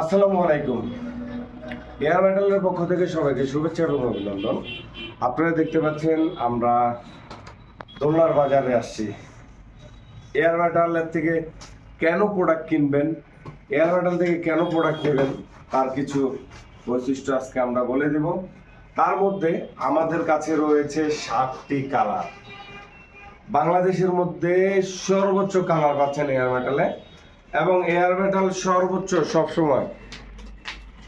আসসালামু আলাইকুম। এয়ার মেটালের পক্ষ থেকে সবাইকে শুভেচ্ছা এবং অভিনন্দন। আপনারা দেখতে পাচ্ছেন, আমরা দোলনার বাজারে আসছি। এয়ার মেটালের থেকে কেন প্রোডাক্ট কিনবেন, এয়ার মেটাল থেকে কেন প্রোডাক্ট নেবেন, তার কিছু বৈশিষ্ট্য আজকে আমরা বলে দেব। তার মধ্যে আমাদের কাছে রয়েছে সাতটি কালার বাংলাদেশের মধ্যে সর্বোচ্চ কালার পাচ্ছেন এয়ার মেটালে এবং এয়ার মেটাল সর্বোচ্চ সবসময়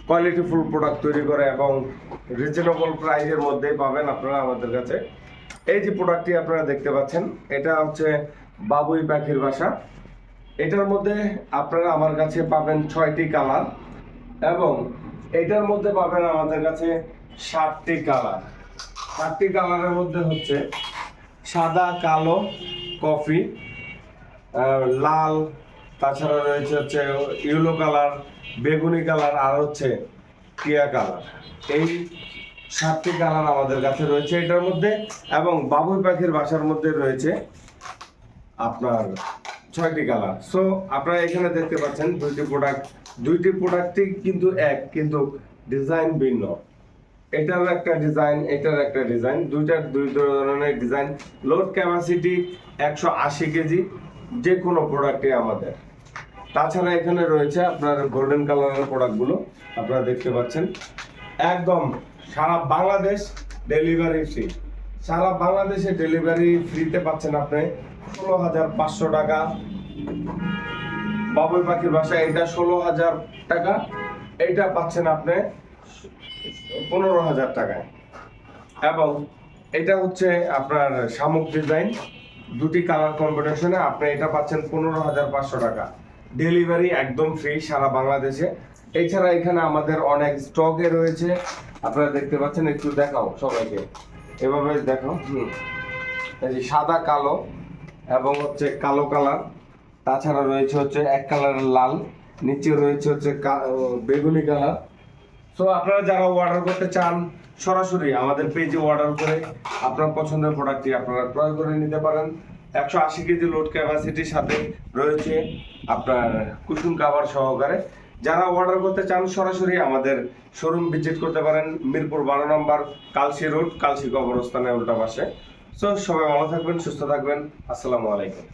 কোয়ালিটি ফুল প্রোডাক্ট তৈরি করে এবং রিজনেবল প্রাইসের মধ্যেই পাবেন আপনারা আমাদের কাছে। এই যে প্রোডাক্টটি আপনারা দেখতে পাচ্ছেন, এটা হচ্ছে বাবুই পাখির বাসা। এটার মধ্যে আপনারা আমার কাছে পাবেন ছয়টি কালার এবং এটার মধ্যে পাবেন আমাদের কাছে সাতটি কালার সাতটি কালারের মধ্যে হচ্ছে সাদা, কালো, কফি লাল তাছাড়া রয়েছে হচ্ছে ইয়েলো কালার, বেগুনি কালার আর হচ্ছে টিয়া কালার। এই সাতটি কালার আমাদের কাছে রয়েছে এটার মধ্যে এবং বাবুই পাখির বাসার মধ্যে রয়েছে আপনার ছয়টি কালার। সো আপনারা এখানে দেখতে পাচ্ছেন দুইটি প্রোডাক্ট দুইটি প্রোডাক্টই কিন্তু এক, কিন্তু ডিজাইন ভিন্ন। এটার একটা ডিজাইন এটার একটা ডিজাইন দুইটার দুই ধরনের ডিজাইন লোড ক্যাপাসিটি একশো আশি কেজি যে কোনো প্রোডাক্টই আমাদের। তাছাড়া এখানে রয়েছে আপনার গোল্ডেন কালারের প্রোডাক্টগুলো আপনারা দেখতে পাচ্ছেন। একদম সারা বাংলাদেশ ডেলিভারি ফ্রি সারা বাংলাদেশে ডেলিভারি ফ্রিতে পাচ্ছেন আপনি ষোলো হাজার পাঁচশো টাকা। বাবুই পাখির বাসায় এটা ষোলো হাজার টাকা, এইটা পাচ্ছেন আপনি পনেরো হাজার টাকায়। এবং এটা হচ্ছে আপনার শামুক ডিজাইন দুটি কালার কম্বিনেশনে আপনি এটা পাচ্ছেন পনেরো হাজার পাঁচশো টাকা। ডেলিভারি একদম ফ্রি সারা বাংলাদেশে। এছাড়া এখানে আমাদের অনেক স্টকে রয়েছে। আপনারা দেখতে পাচ্ছেন, একটু দেখাও সবাইকে। এভাবে দেখো, হুম। এই সাদা, কালো এবং হচ্ছে কালো কালার তাছাড়া রয়েছে হচ্ছে এক কালারের লাল। নিচে রয়েছে হচ্ছে বেগুনি কালার সো আপনারা যারা অর্ডার করতে চান, সরাসরি আমাদের পেজে অর্ডার করে আপনার পছন্দের প্রোডাক্টটি আপনারা ক্রয় করে নিতে পারেন। একশো আশি কেজি লোড ক্যাপাসিটির সাথে রয়েছে আপনার কুসুম কাভার সহকারে। যারা অর্ডার করতে চান, সরাসরি আমাদের শোরুম ভিজিট করতে পারেন। মিরপুর বারো নম্বর কালসি রোড কালসি কবরস্থানে উল্টা পাশে। সো সবাই ভালো থাকবেন, সুস্থ থাকবেন। আসসালামু আলাইকুম।